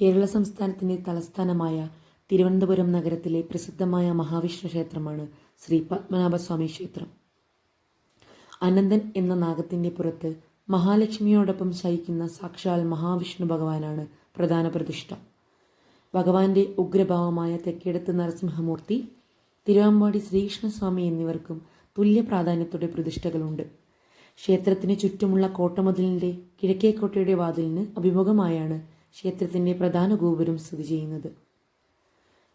കേരള സംസ്ഥാനത്തിന്റെ തലസ്ഥാനമായ തിരുവനന്തപുരം നഗരത്തിലെ പ്രസിദ്ധമായ മഹാവിഷ്ണു ക്ഷേത്രമാണ് ശ്രീ പത്മനാഭസ്വാമി ക്ഷേത്രം. അനന്തൻ എന്ന നാഗത്തിന്റെ പുറത്ത് മഹാലക്ഷ്മിയോടൊപ്പം ശയിക്കുന്ന സാക്ഷാൽ മഹാവിഷ്ണു ഭഗവാനാണ് പ്രധാന പ്രതിഷ്ഠ. ഭഗവാന്റെ ഉഗ്രഭാവമായ തെക്കേടത്ത് നരസിംഹമൂർത്തി തിരുവമ്പാടി ശ്രീകൃഷ്ണസ്വാമി എന്നിവർക്കും തുല്യ പ്രാധാന്യത്തോടെ പ്രതിഷ്ഠകളുണ്ട്. ക്ഷേത്രത്തിന് ചുറ്റുമുള്ള കോട്ടമതിലിന്റെ കിഴക്കേക്കോട്ടയുടെ വാതിലിന് അഭിമുഖമായാണ് ക്ഷേത്രത്തിന്റെ പ്രധാന ഗോപുരം സ്ഥിതി ചെയ്യുന്നത്.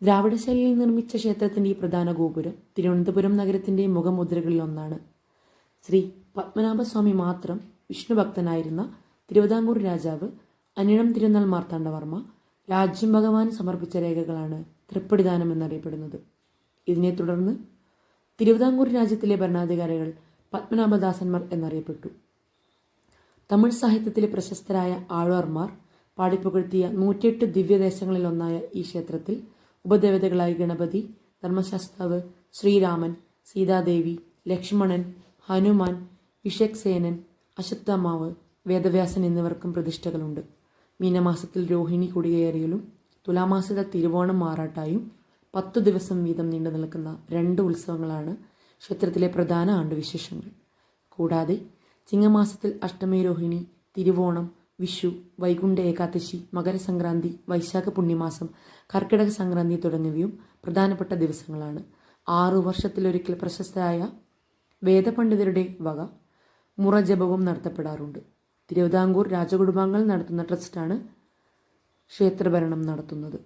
ദ്രാവിഡ ശൈലിയിൽ നിർമ്മിച്ച ക്ഷേത്രത്തിന്റെ പ്രധാന ഗോപുരം തിരുവനന്തപുരം നഗരത്തിന്റെ മുഖമുദ്രകളിൽ ഒന്നാണ്. ശ്രീ പത്മനാഭസ്വാമി മാത്രം വിഷ്ണുഭക്തനായിരുന്ന തിരുവിതാംകൂർ രാജാവ് അനിഴം തിരുനാൾ മാർത്താണ്ഡവർമ്മ രാജ്യം ഭഗവാന് സമർപ്പിച്ച രേഖകളാണ് തൃപ്പടിദാനം എന്നറിയപ്പെടുന്നത്. ഇതിനെ തുടർന്ന് തിരുവിതാംകൂർ രാജ്യത്തിലെ ഭരണാധികാരികൾ പത്മനാഭദാസന്മാർ എന്നറിയപ്പെട്ടു. തമിഴ് സാഹിത്യത്തിലെ പ്രശസ്തരായ ആഴ്വാർമാർ പാടിപ്പുകഴ്ത്തിയ നൂറ്റിയെട്ട് ദിവ്യദേശങ്ങളിലൊന്നായ ഈ ക്ഷേത്രത്തിൽ ഉപദേവതകളായി ഗണപതി ധർമ്മശാസ്താവ് ശ്രീരാമൻ സീതാദേവി ലക്ഷ്മണൻ ഹനുമാൻ വിഷക്സേനൻ അശ്വത്ഥമാവ് വേദവ്യാസൻ എന്നിവർക്കും പ്രതിഷ്ഠകളുണ്ട്. മീനമാസത്തിൽ രോഹിണി കുടിയേറിയലും തുലാമാസത്തിൽ തിരുവോണം മാറാട്ടായും പത്തു ദിവസം വീതം നീണ്ടു നിൽക്കുന്ന രണ്ട് ഉത്സവങ്ങളാണ് ക്ഷേത്രത്തിലെ പ്രധാന ആണ്ടുവിശേഷങ്ങൾ. കൂടാതെ ചിങ്ങമാസത്തിൽ അഷ്ടമി രോഹിണി തിരുവോണം വിഷു വൈകുണ്ഠ ഏകാദശി മകരസംക്രാന്തി വൈശാഖ പുണ്യമാസം കർക്കിടക സംക്രാന്തി തുടങ്ങിയവയും പ്രധാനപ്പെട്ട ദിവസങ്ങളാണ്. ആറു വർഷത്തിലൊരിക്കൽ പ്രശസ്തരായ വേദപണ്ഡിതരുടെ വക മുറജപവും നടത്തപ്പെടാറുണ്ട്. തിരുവിതാംകൂർ രാജകുടുംബാംഗങ്ങൾ നടത്തുന്ന ട്രസ്റ്റാണ് ക്ഷേത്രഭരണം നടത്തുന്നത്.